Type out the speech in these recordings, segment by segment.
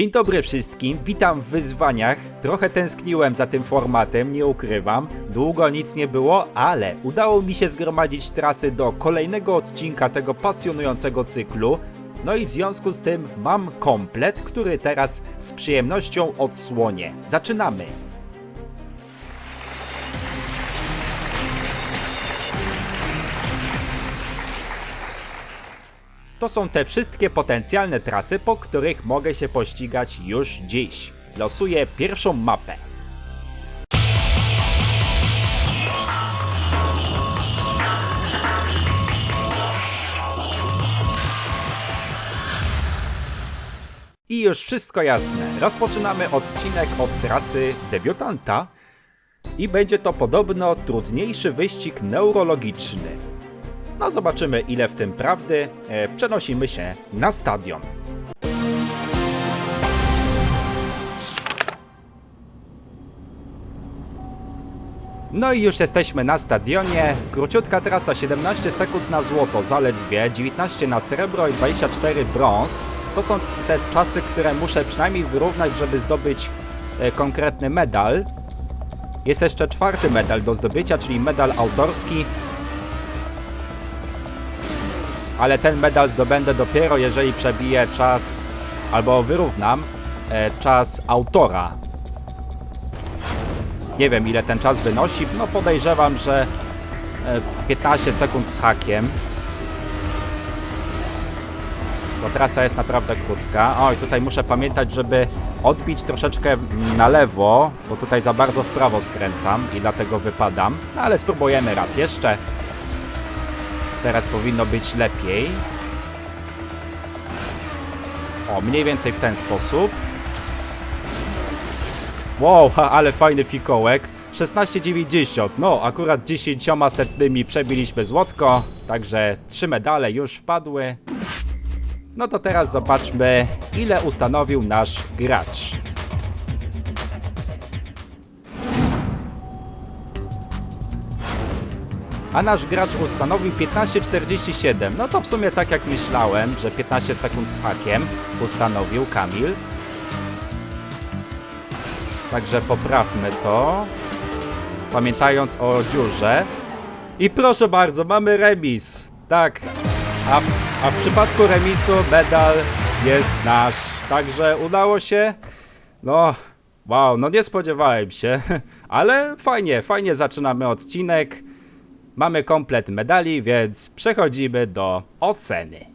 Dzień dobry wszystkim, witam w wyzwaniach. Trochę tęskniłem za tym formatem, nie ukrywam. Długo nic nie było, ale udało mi się zgromadzić trasy do kolejnego odcinka tego pasjonującego cyklu. No i w związku z tym mam komplet, który teraz z przyjemnością odsłonię. Zaczynamy! To są te wszystkie potencjalne trasy, po których mogę się pościgać już dziś. Losuję pierwszą mapę. I już wszystko jasne. Rozpoczynamy odcinek od trasy debiutanta. I będzie to podobno trudniejszy wyścig neurologiczny. No zobaczymy ile w tym prawdy. E, Przenosimy się na stadion. No i już jesteśmy na stadionie. Króciutka trasa 17 sekund na złoto, zaledwie 19 na srebro i 24 brąz. To są te czasy, które muszę przynajmniej wyrównać, żeby zdobyć e, konkretny medal. Jest jeszcze czwarty medal do zdobycia, czyli medal autorski. Ale ten medal zdobędę dopiero jeżeli przebiję czas albo wyrównam e, czas autora. Nie wiem ile ten czas wynosi, no podejrzewam, że e, 15 sekund z hakiem. Bo trasa jest naprawdę krótka. Oj, tutaj muszę pamiętać, żeby odbić troszeczkę na lewo, bo tutaj za bardzo w prawo skręcam i dlatego wypadam. No ale spróbujemy raz jeszcze. Teraz powinno być lepiej. O, mniej więcej w ten sposób. Wow, ale fajny fikołek. 16,90. No, akurat 10 setnymi przebiliśmy złotko. Także trzy medale już wpadły. No to teraz zobaczmy, ile ustanowił nasz gracz. A nasz gracz ustanowił 15.47. No to w sumie tak jak myślałem, że 15 sekund z hakiem ustanowił Kamil. Także poprawmy to. Pamiętając o dziurze. I proszę bardzo, mamy remis. Tak. A, a w przypadku remisu medal jest nasz. Także udało się. No, wow, no nie spodziewałem się. Ale fajnie, fajnie zaczynamy odcinek. Mamy komplet medali, więc przechodzimy do oceny.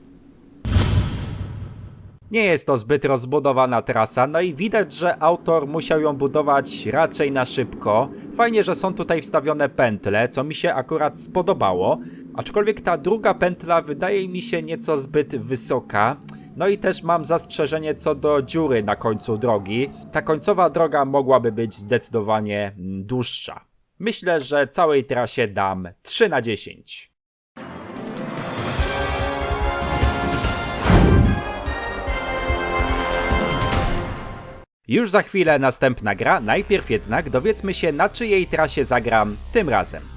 Nie jest to zbyt rozbudowana trasa, no i widać, że autor musiał ją budować raczej na szybko. Fajnie, że są tutaj wstawione pętle, co mi się akurat spodobało. Aczkolwiek ta druga pętla wydaje mi się nieco zbyt wysoka. No i też mam zastrzeżenie co do dziury na końcu drogi. Ta końcowa droga mogłaby być zdecydowanie mm, dłuższa. Myślę, że całej trasie dam 3 na 10. Już za chwilę następna gra, najpierw jednak dowiedzmy się na czyjej trasie zagram tym razem.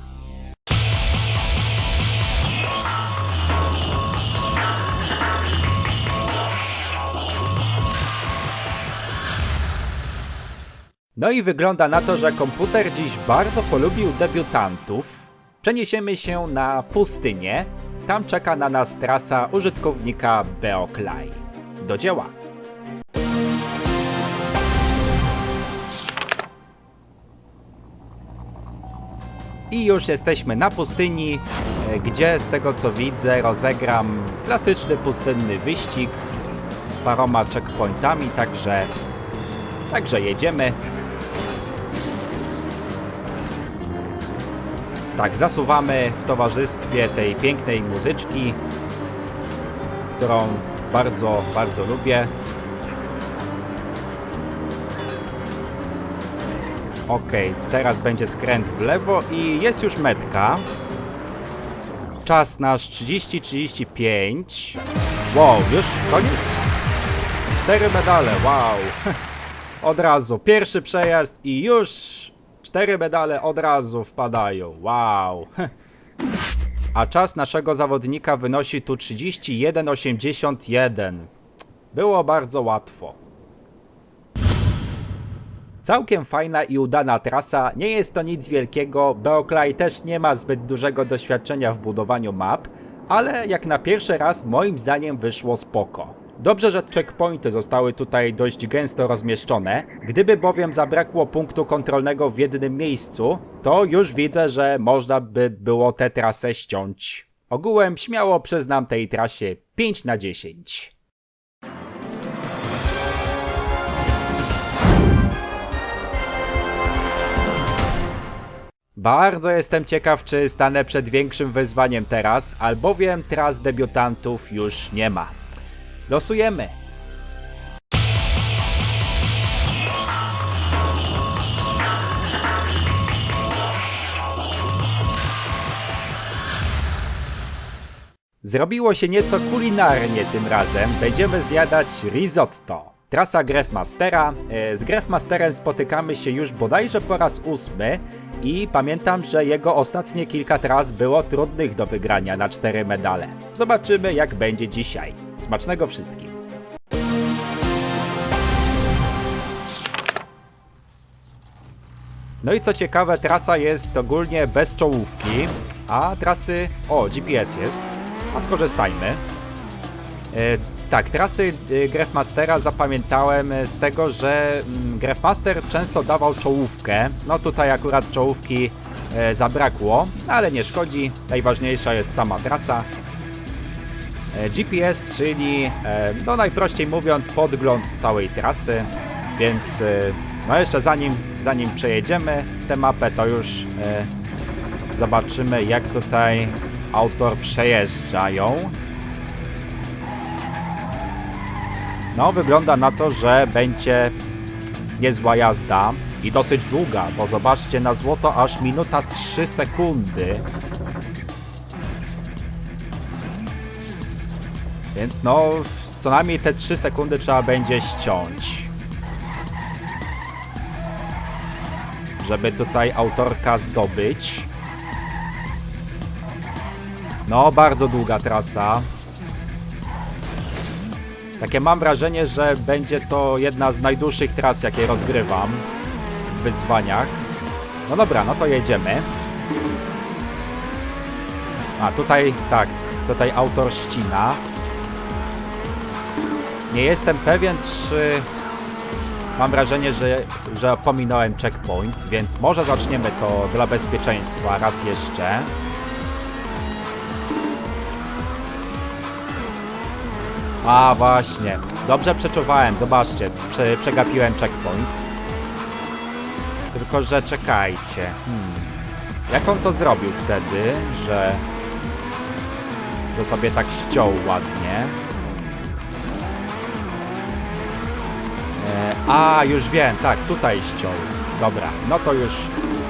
No i wygląda na to, że komputer dziś bardzo polubił debiutantów. Przeniesiemy się na pustynię. Tam czeka na nas trasa użytkownika Beoklaj. Do dzieła! I już jesteśmy na pustyni, e, gdzie z tego co widzę rozegram klasyczny pustynny wyścig z paroma checkpointami, także, także jedziemy. Tak, zasuwamy w towarzystwie tej pięknej muzyczki, którą bardzo, bardzo lubię. Ok, teraz będzie skręt w lewo i jest już metka. Czas nasz 30-35. Wow, już koniec? Cztery medale, wow. Od razu, pierwszy przejazd i już cztery medale od razu wpadają. Wow. A czas naszego zawodnika wynosi tu 31,81. Było bardzo łatwo. Całkiem fajna i udana trasa, nie jest to nic wielkiego, Beoklaj też nie ma zbyt dużego doświadczenia w budowaniu map, ale jak na pierwszy raz moim zdaniem wyszło spoko. Dobrze, że checkpointy zostały tutaj dość gęsto rozmieszczone. Gdyby bowiem zabrakło punktu kontrolnego w jednym miejscu, to już widzę, że można by było tę trasę ściąć. Ogółem śmiało przyznam tej trasie 5 na 10. Bardzo jestem ciekaw, czy stanę przed większym wyzwaniem teraz, albowiem tras debiutantów już nie ma. Losujemy. Zrobiło się nieco kulinarnie tym razem. Będziemy zjadać risotto. Trasa Grefmastera. E, Z Grefmasterem spotykamy się już bodajże po raz ósmy i pamiętam, że jego ostatnie kilka tras było trudnych do wygrania na cztery medale. Zobaczymy jak będzie dzisiaj. Smacznego wszystkim. No i co ciekawe, trasa jest ogólnie bez czołówki, a trasy... O, GPS jest, a skorzystajmy. E, tak, trasy e, Grefmastera zapamiętałem e, z tego, że mm, Grefmaster często dawał czołówkę. No tutaj akurat czołówki e, zabrakło, ale nie szkodzi. Najważniejsza jest sama trasa. E, GPS, czyli e, no najprościej mówiąc podgląd całej trasy, więc e, no jeszcze zanim, zanim przejedziemy tę mapę, to już zobaczymy jak tutaj autor przejeżdża ją. No wygląda na to, że będzie niezła jazda i dosyć długa, bo zobaczcie na złoto aż minuta 3 sekundy. Więc no, co najmniej te 3 sekundy trzeba będzie ściąć. Żeby tutaj autorka zdobyć. No, bardzo długa trasa. Takie mam wrażenie, że będzie to jedna z najdłuższych tras, jakie rozgrywam w wyzwaniach. No dobra, no to jedziemy. A tutaj, tak, tutaj autor ścina. Nie jestem pewien, czy mam wrażenie, że, że pominąłem checkpoint, więc może zaczniemy to dla bezpieczeństwa raz jeszcze. A właśnie, dobrze przeczuwałem, zobaczcie, prze, przegapiłem checkpoint. Tylko, że czekajcie. Hmm. Jak on to zrobił wtedy, że, że sobie tak ściął ładnie? A, już wiem, tak, tutaj ściął. Dobra, no to już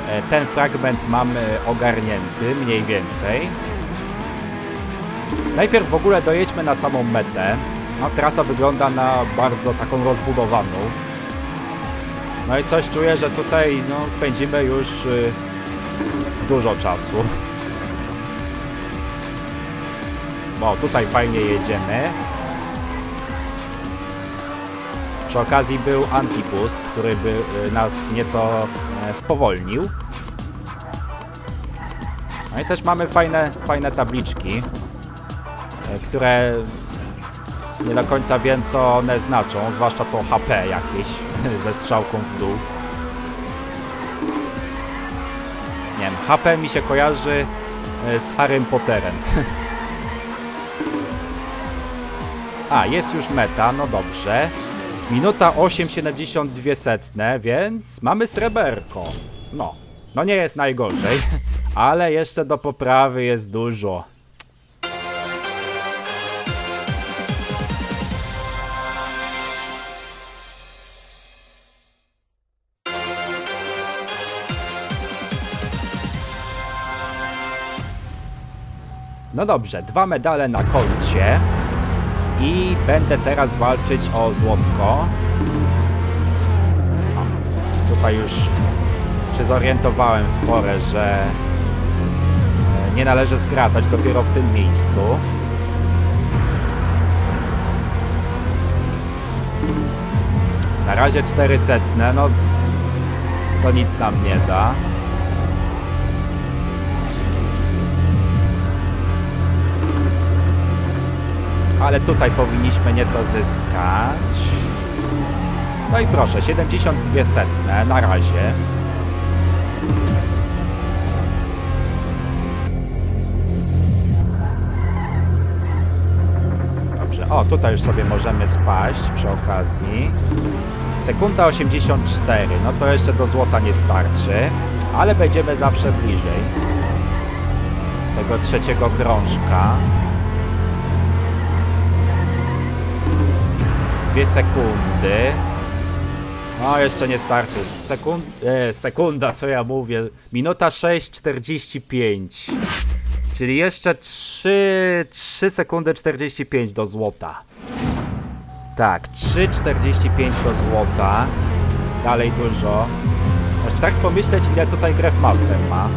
e, ten fragment mamy ogarnięty, mniej więcej. Najpierw w ogóle dojedźmy na samą metę. No, trasa wygląda na bardzo taką rozbudowaną. No i coś czuję, że tutaj no, spędzimy już y, dużo czasu. Bo tutaj fajnie jedziemy. Przy okazji był Antipus, który by y, nas nieco e, spowolnił. No i też mamy fajne, fajne tabliczki, e, które nie do końca wiem co one znaczą, zwłaszcza to HP jakieś ze strzałką w dół. Nie wiem, HP mi się kojarzy e, z Harrym Potterem. A, jest już meta, no dobrze. Minuta 8,72 setne, więc mamy sreberko. No, no nie jest najgorzej, ale jeszcze do poprawy jest dużo. No dobrze, dwa medale na koncie i będę teraz walczyć o złotko. O, tutaj już się zorientowałem w porę, że e, nie należy skracać dopiero w tym miejscu. Na razie 400, no to nic nam nie da. Ale tutaj powinniśmy nieco zyskać. No i proszę, 72 setne na razie. Dobrze, o tutaj już sobie możemy spaść przy okazji. Sekunda 84, no to jeszcze do złota nie starczy, ale będziemy zawsze bliżej tego trzeciego krążka. Dwie sekundy. No, jeszcze nie starczy. Sekund... E, sekunda, co ja mówię. Minuta 6,45. Czyli jeszcze 3, 3 sekundy 45 do złota. Tak, 3,45 do złota. Dalej dużo. Aż tak pomyśleć, ile tutaj Grefmaster ma.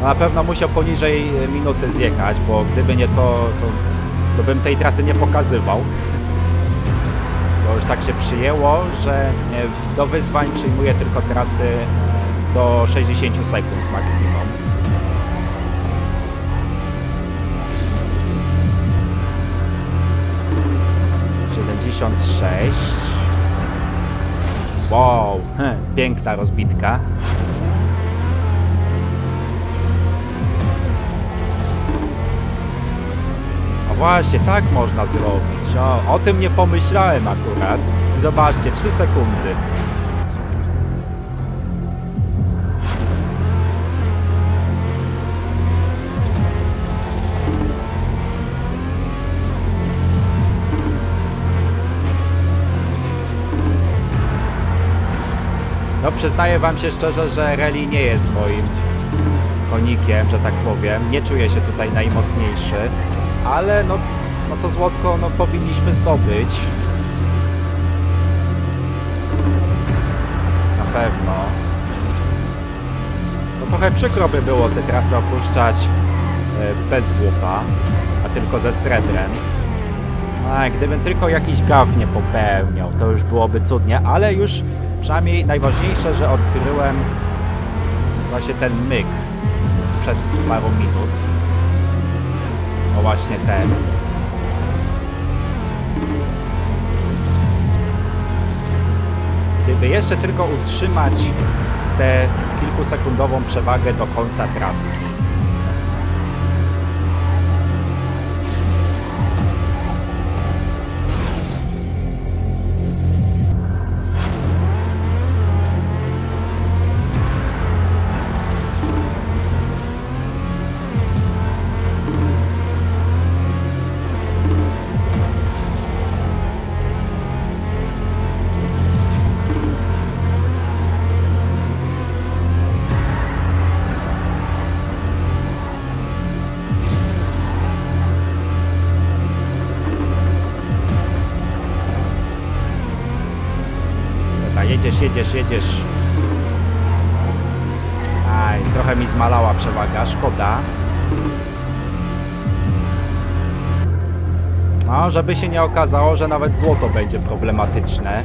No na pewno musiał poniżej minuty zjechać, bo gdyby nie to, to, to bym tej trasy nie pokazywał. Bo już tak się przyjęło, że e, do wyzwań przyjmuje tylko trasy do 60 sekund maksimum. Siedemdziesiąt sześć. Wow, piękna rozbitka. A właśnie, tak można zrobić. O, o tym nie pomyślałem akurat. Zobaczcie, 3 sekundy. No przyznaję wam się szczerze, że rally nie jest moim konikiem, że tak powiem. Nie czuję się tutaj najmocniejszy, ale no, no to złotko no, powinniśmy zdobyć. Na pewno. No trochę przykro by było te trasy opuszczać e, bez złota, a tylko ze srebrem. A, gdybym tylko jakiś gaf nie popełniał, to już byłoby cudnie, ale już przynajmniej najważniejsze, że odkryłem właśnie ten myk sprzed paru minut. O właśnie ten. Gdyby jeszcze tylko utrzymać tę kilkusekundową przewagę do końca traski. Jedziesz, jedziesz, jedziesz. Aj, trochę mi zmalała przewaga, szkoda. No, żeby się nie okazało, że nawet złoto będzie problematyczne.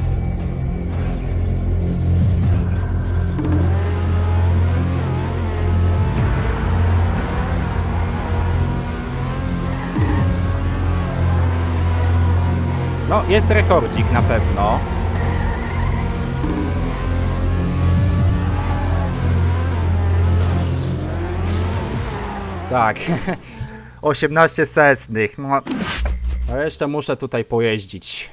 No, jest rekordzik na pewno. Tak. 18 setnych. No, no jeszcze muszę tutaj pojeździć.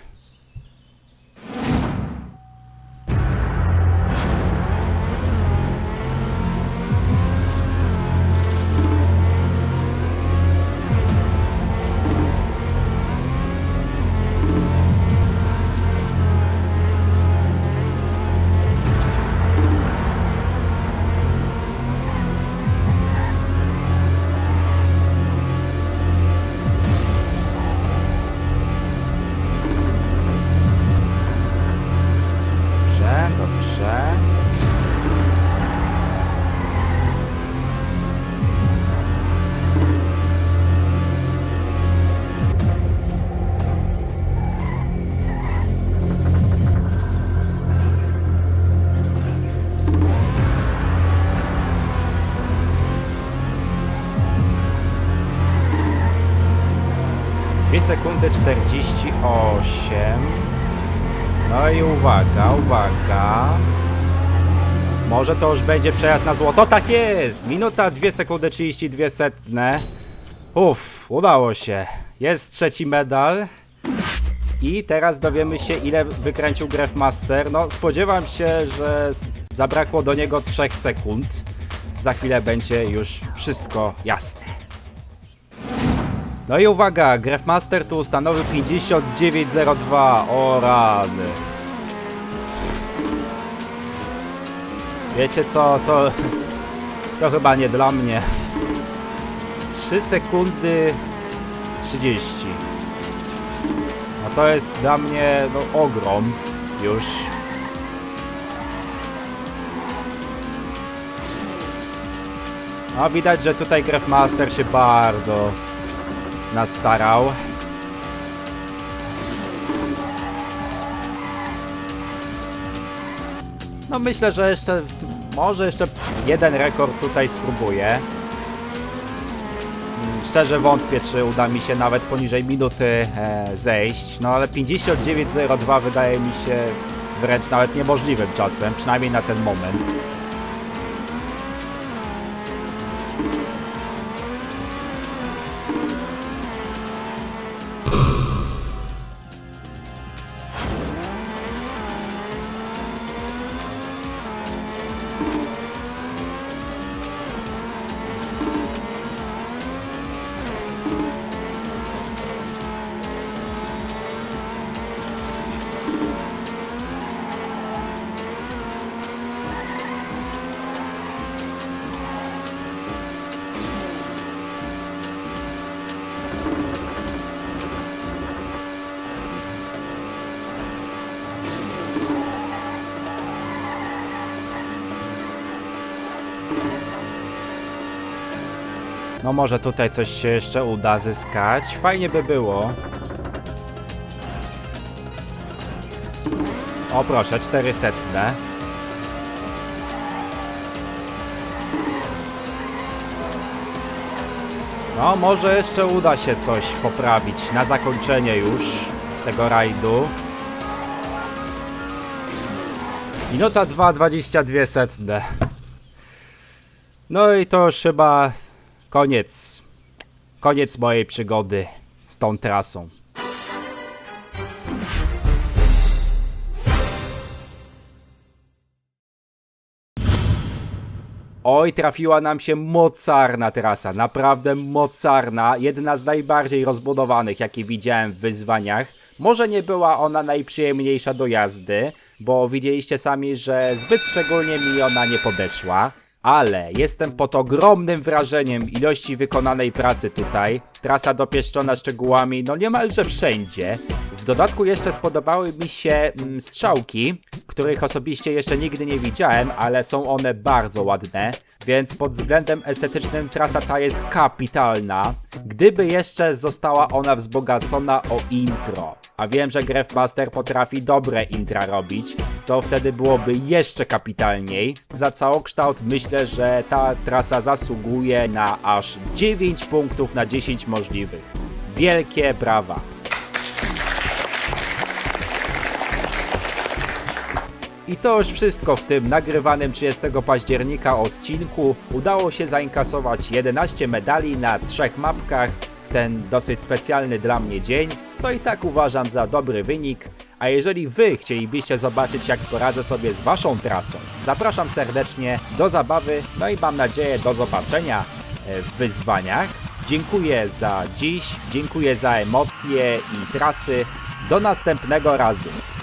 Sekundy 48. No i uwaga, uwaga. Może to już będzie przejazd na złoto. Tak jest! Minuta 2 sekundy 32 setne. Uff, udało się. Jest trzeci medal. I teraz dowiemy się, ile wykręcił Grefmaster. No, spodziewam się, że zabrakło do niego 3 sekund. Za chwilę będzie już wszystko jasne. No i uwaga, Grefmaster tu ustanowił 59.02. O rany. Wiecie co, to, to chyba nie dla mnie. 3 sekundy 30. No to jest dla mnie no, ogrom już. No widać, że tutaj Grefmaster się bardzo nastarał. No myślę, że jeszcze, może jeszcze jeden rekord tutaj spróbuję. Mm, Szczerze wątpię, czy uda mi się nawet poniżej minuty e, zejść. No ale 59.02 wydaje mi się wręcz nawet niemożliwym czasem, przynajmniej na ten moment. No może tutaj coś się jeszcze uda zyskać. Fajnie by było. O proszę, 400. No może jeszcze uda się coś poprawić na zakończenie już tego rajdu. Minuta 2,22 setne. No i to już chyba koniec. Koniec mojej przygody z tą trasą. Oj, trafiła nam się mocarna trasa, naprawdę mocarna, jedna z najbardziej rozbudowanych, jakie widziałem w wyzwaniach. Może nie była ona najprzyjemniejsza do jazdy, bo widzieliście sami, że zbyt szczególnie mi ona nie podeszła. Ale jestem pod ogromnym wrażeniem ilości wykonanej pracy tutaj. Trasa dopieszczona szczegółami, no niemalże wszędzie. Dodatku jeszcze spodobały mi się mm, strzałki, których osobiście jeszcze nigdy nie widziałem, ale są one bardzo ładne, więc pod względem estetycznym trasa ta jest kapitalna. Gdyby jeszcze została ona wzbogacona o intro, a wiem, że Grefmaster potrafi dobre intra robić, to wtedy byłoby jeszcze kapitalniej. Za całokształt myślę, że ta trasa zasługuje na aż 9 punktów na 10 możliwych. Wielkie brawa! I to już wszystko w tym nagrywanym 30 października odcinku. Udało się zainkasować 11 medali na trzech mapkach w ten dosyć specjalny dla mnie dzień, co i tak uważam za dobry wynik. A jeżeli Wy chcielibyście zobaczyć jak poradzę sobie z Waszą trasą, zapraszam serdecznie do zabawy, no i mam nadzieję do zobaczenia e, w wyzwaniach. Dziękuję za dziś, dziękuję za emocje i trasy. Do następnego razu.